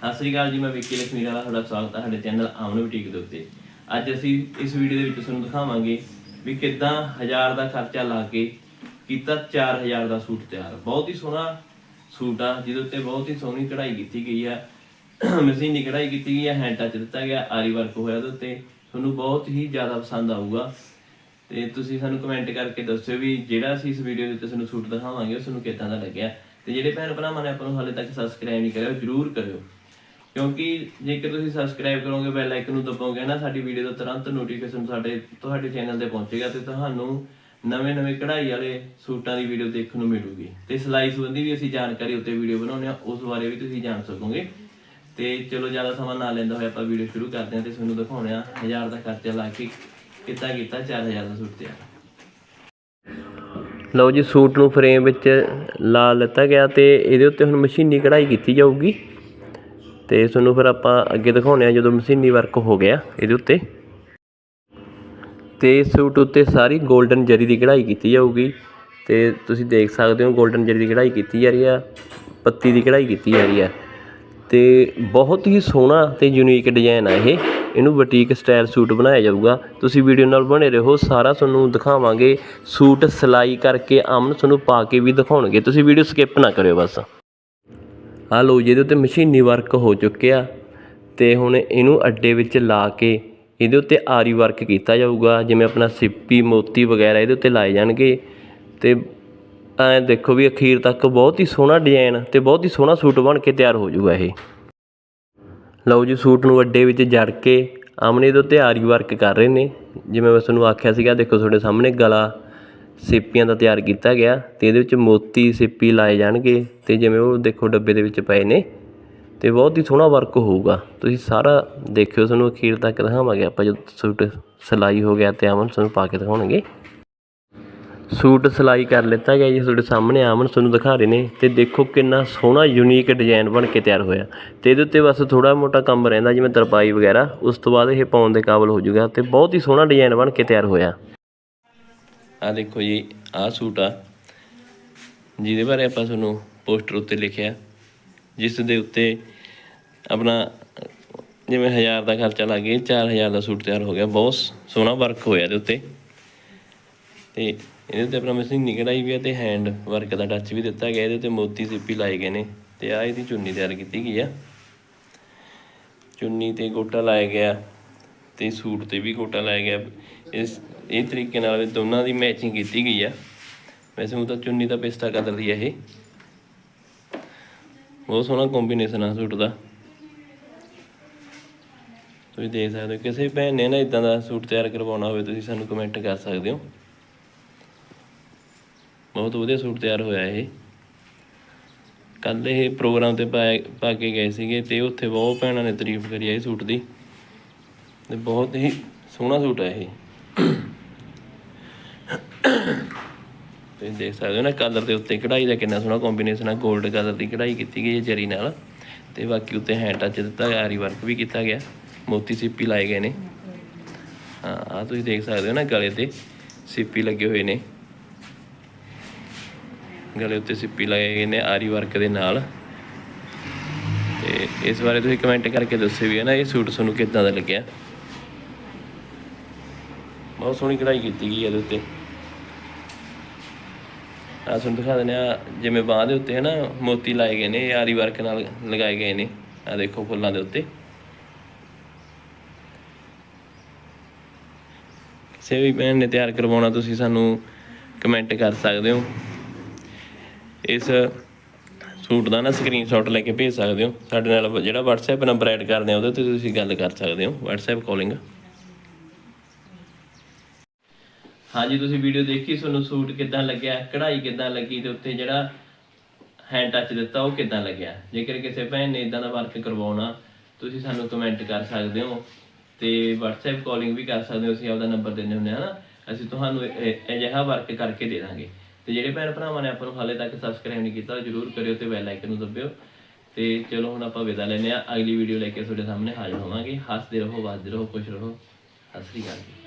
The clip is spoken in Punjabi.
ਸਤਿ ਸ੍ਰੀ ਅਕਾਲ ਜੀ, ਮੈਂ ਵਿੱਕੀ ਲਖਮੀ ਵਾਲਾ ਤੁਹਾਡਾ ਸਵਾਗਤ ਹੈ ਸਾਡੇ ਚੈਨਲ ਆਮਨ ਬੁਟੀਕ ਦੇ ਉੱਤੇ। ਅੱਜ ਅਸੀਂ ਇਸ ਵੀਡੀਓ ਦੇ ਵਿੱਚ ਤੁਹਾਨੂੰ ਦਿਖਾਵਾਂਗੇ ਵੀ ਕਿੱਦਾਂ 1000 ਦਾ ਖਰਚਾ ਲਾ ਕੇ ਕੀਤਾ 4000 ਦਾ ਸੂਟ ਤਿਆਰ। ਬਹੁਤ ਹੀ ਸੋਹਣਾ ਸੂਟ ਆ, ਜਿਹਦੇ ਉੱਤੇ ਬਹੁਤ ਹੀ ਸੋਹਣੀ ਕਢਾਈ ਕੀਤੀ ਗਈ ਆ। ਮਸ਼ੀਨੀ ਕਢਾਈ ਕੀਤੀ ਗਈ ਆ ਹੈਂਡ ਟੱਚ ਦਿੱਤਾ ਗਿਆ, ਆਰੀ ਵਰਕ ਹੋਇਆ ਉਹਦੇ ਉੱਤੇ। ਤੁਹਾਨੂੰ ਬਹੁਤ ਹੀ ਜ਼ਿਆਦਾ ਪਸੰਦ ਆਊਗਾ। ਤੇ ਤੁਸੀਂ ਸਾਨੂੰ ਕਮੈਂਟ ਕਰਕੇ ਦੱਸਿਓ ਵੀ ਜਿਹੜਾ ਅਸੀਂ ਇਸ ਵੀਡੀਓ ਦੇ ਉੱਤੇ ਤੁਹਾਨੂੰ ਸੂਟ ਦਿਖਾਵਾਂਗੇ, ਉਹ ਤੁਹਾਨੂੰ ਕਿੱਦਾਂ ਦਾ ਲੱਗਿਆ। ਤੇ ਜਿਹੜੇ ਭੈਣ ਭਰਾਵਾਂ ਨੇ ਆਪਾਂ ਨੂੰ ਹਾਲੇ ਤੱਕ ਸਬਸਕ੍ਰਾਈਬ ਨਹੀਂ ਕਰਿਆ ਜਰੂਰ ਕਰਿਓ। ਕਿਉਂਕਿ ਜੇਕਰ ਤੁਸੀਂ ਸਬਸਕ੍ਰਾਈਬ ਕਰੋਗੇ ਬੈਲ ਆਈਕਨ ਨੂੰ ਦਬਾਓਗੇ ਨਾ, ਸਾਡੀ ਵੀਡੀਓ ਦਾ ਤੁਰੰਤ ਨੋਟੀਫਿਕੇਸ਼ਨ ਸਾਡੇ, ਤੁਹਾਡੇ ਚੈਨਲ ਤੇ ਪਹੁੰਚੇਗਾ ਤੇ ਤੁਹਾਨੂੰ ਨਵੇਂ-ਨਵੇਂ ਕਢਾਈ ਵਾਲੇ ਸੂਟਾਂ ਦੀ ਵੀਡੀਓ ਦੇਖਣ ਨੂੰ ਮਿਲੂਗੀ। ਤੇ ਸਿਲਾਈ ਸੰਬੰਧੀ ਵੀ ਅਸੀਂ ਜਾਣਕਾਰੀ ਉੱਤੇ ਵੀਡੀਓ ਬਣਾਉਂਦੇ ਆ ਉਸ ਬਾਰੇ ਵੀ ਤੁਸੀਂ ਜਾਣ ਸਕੋਗੇ। ਤੇ ਚਲੋ, ਜ਼ਿਆਦਾ ਸਮਾਂ ਨਾ ਲੈਂਦਾ ਹੋਇਆ, ਆਪਾਂ ਵੀਡੀਓ ਸ਼ੁਰੂ ਕਰਦੇ ਹਾਂ ਤੇ ਤੁਹਾਨੂੰ ਦਿਖਾਉਣੇ ਆ 1000 ਦਾ ਖਰਚਾ ਲਾ ਕੇ ਕਿੱਦਾਂ ਕੀਤਾ 4000 ਦਾ ਸੂਟ ਤਿਆਰ। ਲਓ ਜੀ, ਸੂਟ ਨੂੰ ਫਰੇਮ ਵਿੱਚ ਲਾ ਲਿੱਤਾ ਗਿਆ ਤੇ ਇਹਦੇ ਉੱਤੇ ਹੁਣ ਮਸ਼ੀਨੀ ਕਢਾਈ ਕੀਤੀ ਜਾਊਗੀ। ਤੇ ਤੁਹਾਨੂੰ ਫਿਰ ਆਪਾਂ ਅੱਗੇ ਦਿਖਾਉਣੇ ਆ ਜਦੋਂ ਮਸ਼ੀਨੀ ਵਰਕ ਹੋ ਗਿਆ ਇਹਦੇ ਉੱਤੇ। ਤੇ ਸੂਟ ਉੱਤੇ ਸਾਰੀ 골ਡਨ ਜਰੀ ਦੀ ਕਢਾਈ ਕੀਤੀ ਜਾਊਗੀ। ਤੇ ਤੁਸੀਂ ਦੇਖ ਸਕਦੇ ਹੋ 골ਡਨ ਜਰੀ ਦੀ ਕਢਾਈ ਕੀਤੀ ਜਾ ਰਹੀ ਆ, ਪੱਤੀ ਦੀ ਕਢਾਈ ਕੀਤੀ ਜਾ ਰਹੀ ਆ। ਤੇ ਬਹੁਤ ਹੀ ਸੋਹਣਾ ਤੇ ਯੂਨੀਕ ਡਿਜ਼ਾਈਨ ਆ ਇਹ। ਇਹਨੂੰ ਬੁਟੀਕ ਸਟਾਈਲ ਸੂਟ ਬਣਾਇਆ ਜਾਊਗਾ। ਤੁਸੀਂ ਵੀਡੀਓ ਨਾਲ ਬਣੇ ਰਹੋ, ਸਾਰਾ ਤੁਹਾਨੂੰ ਦਿਖਾਵਾਂਗੇ। ਸੂਟ ਸਿਲਾਈ ਕਰਕੇ ਅਮਨ ਤੁਹਾਨੂੰ ਪਾ ਕੇ ਵੀ ਦਿਖਾਉਣਗੇ। ਤੁਸੀਂ ਵੀਡੀਓ ਸਕਿਪ ਨਾ ਕਰਿਓ ਬਸ। ਆਹ ਲਓ ਜੀ, ਇਹਦੇ ਉੱਤੇ ਮਸ਼ੀਨੀ ਵਰਕ ਹੋ ਚੁੱਕਿਆ ਅਤੇ ਹੁਣ ਇਹਨੂੰ ਅੱਡੇ ਵਿੱਚ ਲਾ ਕੇ ਇਹਦੇ ਉੱਤੇ ਆਰੀ ਵਰਕ ਕੀਤਾ ਜਾਊਗਾ, ਜਿਵੇਂ ਆਪਣਾ ਸਿੱਪੀ, ਮੋਤੀ ਵਗੈਰਾ ਇਹਦੇ ਉੱਤੇ ਲਾਏ ਜਾਣਗੇ। ਅਤੇ ਐਂ ਦੇਖੋ ਵੀ ਅਖੀਰ ਤੱਕ ਬਹੁਤ ਹੀ ਸੋਹਣਾ ਡਿਜ਼ਾਈਨ ਅਤੇ ਬਹੁਤ ਹੀ ਸੋਹਣਾ ਸੂਟ ਬਣ ਕੇ ਤਿਆਰ ਹੋ ਜਾਊਗਾ ਇਹ। ਲਓ ਜੀ, ਸੂਟ ਨੂੰ ਅੱਡੇ ਵਿੱਚ ਜੜ ਕੇ ਆਮਨੇ ਇਹਦੇ ਉੱਤੇ ਆਰੀ ਵਰਕ ਕਰ ਰਹੇ ਨੇ। ਜਿਵੇਂ ਮੈਂ ਤੁਹਾਨੂੰ ਆਖਿਆ ਸੀਗਾ, ਦੇਖੋ ਤੁਹਾਡੇ ਸਾਹਮਣੇ ਗਲਾ ਸਿੱਪੀਆਂ ਦਾ ਤਿਆਰ ਕੀਤਾ ਗਿਆ ਅਤੇ ਇਹਦੇ ਵਿੱਚ ਮੋਤੀ ਸਿੱਪੀ ਲਾਏ ਜਾਣਗੇ ਅਤੇ ਜਿਵੇਂ ਉਹ ਦੇਖੋ ਡੱਬੇ ਦੇ ਵਿੱਚ ਪਏ ਨੇ ਅਤੇ ਬਹੁਤ ਹੀ ਸੋਹਣਾ ਵਰਕ ਹੋਊਗਾ। ਤੁਸੀਂ ਸਾਰਾ ਦੇਖਿਓ, ਤੁਹਾਨੂੰ ਅਖੀਰ ਤੱਕ ਦਿਖਾਵਾਂਗੇ ਆਪਾਂ ਜਦੋਂ ਸੂਟ ਸਿਲਾਈ ਹੋ ਗਿਆ ਅਤੇ ਆਮਨ ਤੁਹਾਨੂੰ ਪਾ ਕੇ ਦਿਖਾਉਣਗੇ। ਸੂਟ ਸਿਲਾਈ ਕਰ ਲਿੱਤਾ ਗਿਆ ਜੀ, ਤੁਹਾਡੇ ਸਾਹਮਣੇ ਆਮਨ ਤੁਹਾਨੂੰ ਦਿਖਾ ਰਹੇ ਨੇ ਤੇ ਦੇਖੋ ਕਿੰਨਾ ਸੋਹਣਾ ਯੂਨੀਕ ਡਿਜ਼ਾਈਨ ਬਣ ਕੇ ਤਿਆਰ ਹੋਇਆ। ਤੇ ਇਹਦੇ ਉੱਤੇ ਬਸ ਥੋੜਾ ਮੋਟਾ ਕੰਮ ਰਹਿੰਦਾ, ਜਿਵੇਂ ਤਰਪਾਈ ਵਗੈਰਾ, ਉਸ ਤੋਂ ਬਾਅਦ ਇਹ ਪਾਉਣ ਦੇ ਕਾਬਲ ਹੋ ਜਾਊਗਾ ਤੇ ਬਹੁਤ ਹੀ ਸੋਹਣਾ ਡਿਜ਼ਾਈਨ ਬਣ ਕੇ ਤਿਆਰ ਹੋਇਆ। ਆ ਦੇਖੋ ਜੀ, ਆਹ ਸੂਟ ਆ। ਜਿਹਦੇ ਬਾਰੇ ਆਪਾਂ ਤੁਹਾਨੂੰ ਪੋਸਟਰ ਉੱਤੇ ਲਿਖਿਆ। ਜਿਸ ਦੇ ਉੱਤੇ ਆਪਣਾ ਜਿਵੇਂ 1000 ਦਾ ਖਰਚਾ ਲੱਗ ਗਿਆ 4000 ਦਾ ਸੂਟ ਤਿਆਰ ਹੋ ਗਿਆ। ਬਹੁਤ ਸੋਹਣਾ ਵਰਕ ਹੋਇਆ ਇਹਦੇ ਉੱਤੇ। ਤੇ ਇਹਦੇ ਉੱਤੇ ਆਪਣਾ ਮਸ਼ੀਨੀ ਕਢਾਈ ਵੀ ਹੈ ਤੇ ਹੈਂਡ ਵਰਕ ਦਾ ਟੱਚ ਵੀ ਦਿੱਤਾ ਗਿਆ। ਇਹਦੇ ਉੱਤੇ ਮੋਤੀ ਸਿੱਪੀ ਲਾਏ ਗਏ ਨੇ। ਤੇ ਆ ਇਹਦੀ ਚੁੰਨੀ ਤਿਆਰ ਕੀਤੀ ਗਈ ਆ। ਚੁੰਨੀ ਤੇ ਗੋਟਾ ਲਾਇਆ ਗਿਆ। ਤੇ ਸੂਟ ਤੇ ਵੀ ਕੋਟਾ ਲਾਇਆ ਗਿਆ। ਇਸ, ਇਹ ਤਰੀਕੇ ਨਾਲ ਦੋਨਾਂ ਦੀ ਮੈਚਿੰਗ ਕੀਤੀ ਗਈ ਆ। ਵੈਸੇ ਉਹ ਤਾਂ ਚੁੰਨੀ ਦਾ ਪਿਸਤਾ ਕਲਰ ਦੀ ਆ ਇਹ। ਬਹੁਤ ਸੋਹਣਾ ਕੰਬੀਨੇਸ਼ਨ ਆ ਸੂਟ ਦਾ। ਤੁਸੀਂ ਦੇਖ ਸਕਦੇ ਹੋ, ਕਿਸੇ ਵੀ ਭੈਣ ਨੇ ਨਾ ਇਦਾਂ ਦਾ ਸੂਟ ਤਿਆਰ ਕਰਵਾਉਣਾ ਹੋਵੇ, ਤੁਸੀਂ ਸਾਨੂੰ ਕਮੈਂਟ ਕਰ ਸਕਦੇ ਹੋ। ਬਹੁਤ ਵਧੀਆ ਸੂਟ ਤਿਆਰ ਹੋਇਆ ਇਹ। ਕੱਲ ਇਹ ਪ੍ਰੋਗਰਾਮ ਤੇ ਪਾਇਆ- ਪਾ ਕੇ ਗਏ ਸੀਗੇ ਤੇ ਉੱਥੇ ਬਹੁਤ ਭੈਣਾਂ ਨੇ ਤਾਰੀਫ ਕਰੀ ਆ ਇਹ ਸੂਟ ਦੀ। ਤੇ ਬਹੁਤ ਹੀ ਸੋਹਣਾ ਸੂਟ ਹੈ ਇਹ। ਤੁਸੀਂ ਦੇਖ ਸਕਦੇ ਹੋ ਨਾ ਕਲਰ ਦੇ ਉੱਤੇ ਕਢਾਈ ਦਾ ਕਿੰਨਾ ਸੋਹਣਾ ਕੰਬੀਨੇਸ਼ਨ ਹੈ 골ਡ ਕਲਰ ਦੀ ਕਢਾਈ ਕੀਤੀ ਗਈ ਹੈ ਜਰੀ ਨਾਲ। ਤੇ ਬਾਕੀ ਉੱਤੇ ਹੈਂਡ ਟੱਚ ਦਿੱਤਾ ਗਿਆ ਆਰੀ ਵਰਕ ਵੀ ਕੀਤਾ ਗਿਆ। ਮੋਤੀ ਸਿੱਪੀ ਲਾਏ ਗਏ ਨੇ। ਹਾਂ ਆ ਤੁਸੀਂ ਦੇਖ ਸਕਦੇ ਹੋ ਨਾ ਗਲੇ ਤੇ ਸਿੱਪੀ ਲੱਗੇ ਹੋਏ ਨੇ। ਗਲੇ ਉੱਤੇ ਸਿੱਪੀ ਲਾਏ ਗਏ ਨੇ ਆਰੀ ਵਰਕ ਦੇ ਨਾਲ। ਤੇ ਇਸ ਬਾਰੇ ਤੁਸੀਂ ਕਮੈਂਟ ਕਰਕੇ ਦੱਸਿਓ ਵੀ ਹੈ ਨਾ ਇਹ ਸੂਟ ਤੁਹਾਨੂੰ ਕਿੱਦਾਂ ਦਾ ਲੱਗਿਆ। ਬਹੁਤ ਸੋਹਣੀ ਕਢਾਈ ਕੀਤੀ ਗਈ ਹੈ ਇਹਦੇ ਉੱਤੇ। ਆ ਤੁਹਾਨੂੰ ਦਿਖਾ ਦਿੰਦੇ ਆ ਜਿਵੇਂ ਬਾਂਹ ਦੇ ਉੱਤੇ ਹੈ ਨਾ ਮੋਤੀ ਲਾਏ ਗਏ ਨੇ, ਆਰੀ ਵਰਕ ਨਾਲ ਲਗਾਏ ਗਏ ਨੇ ਆ ਦੇਖੋ ਫੁੱਲਾਂ ਦੇ ਉੱਤੇ। ਕਿਸੇ ਵੀ ਭੈਣ ਨੇ ਤਿਆਰ ਕਰਵਾਉਣਾ, ਤੁਸੀਂ ਸਾਨੂੰ ਕਮੈਂਟ ਕਰ ਸਕਦੇ ਹੋ। ਇਸ ਸੂਟ ਦਾ ਨਾ ਸਕਰੀਨਸ਼ਾਟ ਲੈ ਕੇ ਭੇਜ ਸਕਦੇ ਹੋ। ਸਾਡੇ ਨਾਲ ਜਿਹੜਾ WhatsApp ਨੰਬਰ ਐਡ ਕਰਦੇ ਆ, ਉਹਦੇ ਤੇ ਤੁਸੀਂ ਗੱਲ ਕਰ ਸਕਦੇ ਹੋ। WhatsApp ਕਾਲਿੰਗ ਹਾਂਜੀ, ਤੁਸੀਂ ਵੀਡੀਓ ਦੇਖੀ, ਤੁਹਾਨੂੰ ਸੂਟ ਕਿੱਦਾਂ ਲੱਗਿਆ, ਕਢਾਈ ਕਿੱਦਾਂ ਲੱਗੀ ਤੇ ਉੱਤੇ ਜਿਹੜਾ ਹੈਂਡ ਟੱਚ ਦਿੱਤਾ, ਉਹ ਕਿੱਦਾਂ ਲੱਗਿਆ? ਜੇਕਰ ਕਿਸੇ ਭੈਣ ਨੇ ਇਦਾਂ ਦਾ ਵਰਕ ਕਰਵਾਉਣਾ, ਤੁਸੀਂ ਸਾਨੂੰ ਕਮੈਂਟ ਕਰ ਸਕਦੇ ਹੋ ਤੇ WhatsApp ਕਾਲਿੰਗ ਵੀ ਕਰ ਸਕਦੇ ਹੋ, ਅਸੀਂ ਆਪਦਾ ਨੰਬਰ ਦਿੰਦੇ ਹੁੰਦੇ ਹਾਂ ਨਾ, ਅਸੀਂ ਤੁਹਾਨੂੰ ਅਜਿਹਾ ਵਰਕ ਕਰਕੇ ਦੇ ਦਾਂਗੇ। ਤੇ ਜਿਹੜੇ ਭੈਣ ਭਰਾਵਾਂ ਨੇ ਆਪਾਂ ਨੂੰ ਹਾਲੇ ਤੱਕ ਸਬਸਕ੍ਰਾਈਬ ਨਹੀਂ ਕੀਤਾ ਜਰੂਰ ਕਰਿਓ ਤੇ ਬੈਲ ਆਈਕਨ ਨੂੰ ਦਬਿਓ। ਤੇ ਚਲੋ, ਹੁਣ ਆਪਾਂ ਵਿਦਾ ਲੈਨੇ ਆ ਅਗਲੀ ਵੀਡੀਓ ਲੈ ਕੇ ਤੁਹਾਡੇ ਸਾਹਮਣੇ ਹਾਜ਼ਰ ਹੋਵਾਂਗੇ। ਹੱਸਦੇ ਰਹੋ ਵੱਸਦੇ ਰਹੋ, ਖੁਸ਼ ਰਹੋ। ਸਤਿ ਸ੍ਰੀ ਅਕਾਲ ਜੀ।